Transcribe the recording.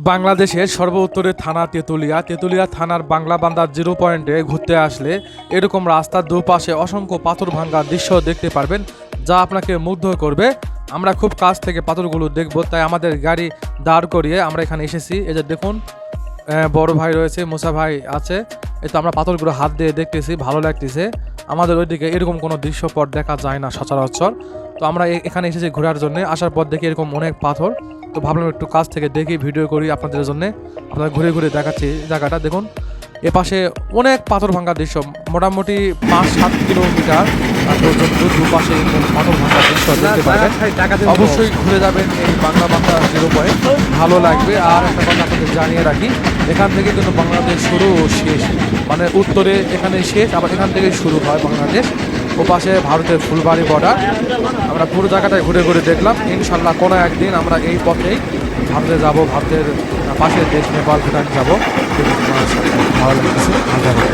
বাংলাদেশের সর্ব উত্তরে থানা তেঁতুলিয়া। তেঁতুলিয়া থানার বাংলা বান্দার জিরো পয়েন্টে ঘুরতে আসলে এরকম রাস্তার দুপাশে অসংখ্য পাথর ভাঙ্গার দৃশ্য দেখতে পারবেন, যা আপনাকে মুগ্ধ করবে। আমরা খুব কাছ থেকে পাথরগুলো দেখব, তাই আমাদের গাড়ি দাঁড় করিয়ে আমরা এখানে এসেছি। এই যে দেখুন বড় ভাই রয়েছে মুসা ভাই আছে। এই তো আমরা পাথরগুলো হাত দিয়ে দেখতেছি, ভালো লাগতেছে। আমাদের ওইদিকে এরকম কোনো দৃশ্যপট দেখা যায় না সচরাচর। তো আমরা এ- এখানে এসেছি ঘোরার জন্য, আসার পর দেখি এরকম অনেক পাথর। তো ভাবলাম একটু কাছ থেকে দেখি ভিডিও করি আপনাদের জন্য। আপনাদের ঘুরে ঘুরে দেখাচ্ছি জায়গাটা দেখুন। এ পাশে অনেক পাথর ভাঙার দৃশ্য মোটামুটি পাঁচ সাত কিলোমিটার। দুপাশে পাথর ভাঙার দৃশ্য দেখতে পাবেন। অবশ্যই ঘুরে যাবেন এই বাংলা বাংলা জিরো পয়েন্ট। ভালো লাগবে। আর একটা কথা আপনাদের জানিয়ে রাখি এখান থেকে কিন্তু বাংলাদেশ শুরু ও শেষ। মানে উত্তরে এখানে শেষ আবার এখান থেকে শুরু হয় বাংলাদেশ। ও পাশে ভারতের ফুলবাড়ি বর্ডার আমরা পুরো জায়গাটায় ঘুরে ঘুরে দেখলাম। ইনশাল্লাহ কোনো একদিন আমরা এই পথেই ভারতে যাব, ভারতের পাশের দেশ নেপাল, ভুটান যাব। ভালো লাগছে।